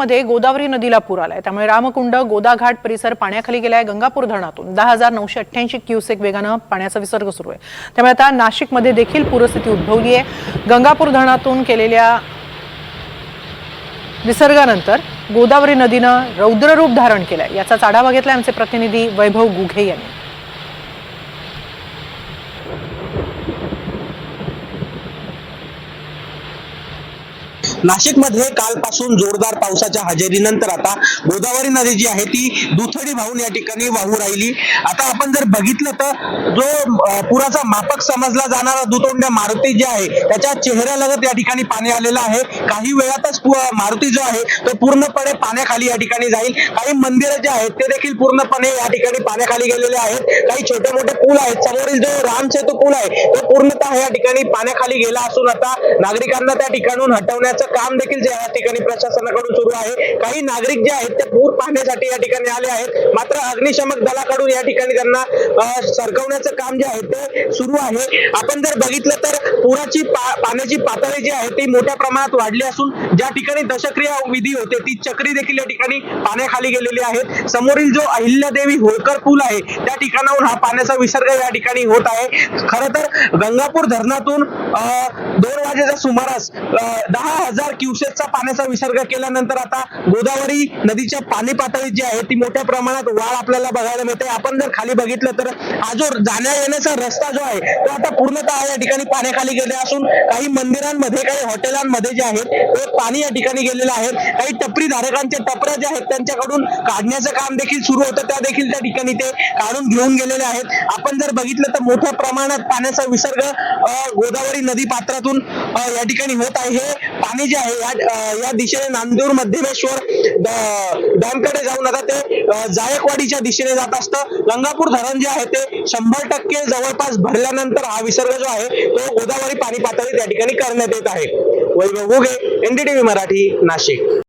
मध्ये गोदावरी नदीला पूर आलाय. त्यामुळे रामकुंड गोदाघाट परिसर पाण्याखाली गेलाय गंगापूर धरणातून. दहा हजार नऊशे अठ्ठ्याऐंशी क्युसेक वेगानं पाण्याचा विसर्ग सुरू आहे. त्यामुळे आता नाशिकमध्ये देखील पूरस्थिती उद्भवली आहे गंगापूर धरणातून केलेल्या विसर्गानंतर गोदावरी नदीनं रौद्ररूप धारण केलंय. याचाच आढावा घेतलाय आमचे प्रतिनिधी वैभव गुघे यांनी. नाशिकमध्ये कालपासून जोरदार पावसाच्या हजेरीनंतर आता गोदावरी नदी जी आहे ती दुथडी वाहून या ठिकाणी वाहू राहिली. आता आपण जर बघितलं तर जो पुराचा मापक समजला जाणारा दुतोंड्या मारुती जी आहे त्याच्या चेहऱ्यालगत या ठिकाणी पाणी आलेलं आहे. काही वेळातच मारुती जो आहे तो पूर्णपणे पाण्याखाली या ठिकाणी जाईल. काही मंदिरं जे आहेत ते देखील पूर्णपणे या ठिकाणी पाण्याखाली गेलेले आहेत. काही छोटे मोठे पूल आहेत समोरील जो राम सेतू पूल आहे तो पूर्णतः या ठिकाणी पाण्याखाली गेला असून आता नागरिकांना त्या ठिकाणून हटवण्याचं काम देखील जे या ठिकाणी प्रशासनाकडून सुरू आहे. काही नागरिक जे आहेत ते पूर पाहण्यासाठी या ठिकाणी आले आहेत. मात्र अग्निशमक दलाकडून या ठिकाणी त्यांना सरकवण्याचं काम जे आहे ते सुरू आहे. आपण जर बघितलं तर पुराची पा- पाण्याची पातळी जी आहे ती मोठ्या प्रमाणात वाढली असून ज्या ठिकाणी दशक्रिया विधी होते ती चक्री देखील या ठिकाणी पाण्याखाली गेलेली आहेत. समोरील जो अहिल्यादेवी होळकर पूल आहे त्या ठिकाणाहून हा पाण्याचा विसर्ग या ठिकाणी होत आहे. खर तर गंगापूर धरणातून अं, दोन वाजेच्या सुमारास दहा हजार क्युसेकचा पाण्याचा विसर्ग केल्यानंतर आता गोदावरी नदीच्या पाणी पातळी जी आहे ती मोठ्या प्रमाणात वाढ आपल्याला बघायला मिळते. आपण जर खाली बघितलं तर हा जो जाण्या येण्याचा रस्ता जो आहे तो आता पूर्णतः या ठिकाणी पाण्याखाली गेले असून काही मंदिरांमध्ये काही हॉटेलांमध्ये जे आहेत ते पाणी या ठिकाणी गेलेलं आहे. काही टपरी धारकांच्या टपऱ्या ज्या आहेत त्यांच्याकडून काढण्याचं काम देखील सुरू होतं. त्या देखील त्या ठिकाणी ते काढून घेऊन गेलेले आहेत. आपण जर बघितलं तर मोठ्या प्रमाणात पाण्याचा विसर्ग गोदावरी नदी पात्रातून या ठिकाणी होत आहे. हे पाणी जे आहे या दिशेने नांदूर मध्यमेश्वर डॅमकडे जाऊन नका ते. जायकवाडीच्या दिशेने जात असतं. गंगापूर धरण जे आहे ते शंभर टक्के जवळपास भरल्यानंतर हा विसर्ग जो आहे तो गोदावरी पाणी पातळी त्या ठिकाणी करण्यात येत आहे. वैभव घुगे एनडीटीव्ही मराठी नाशिक.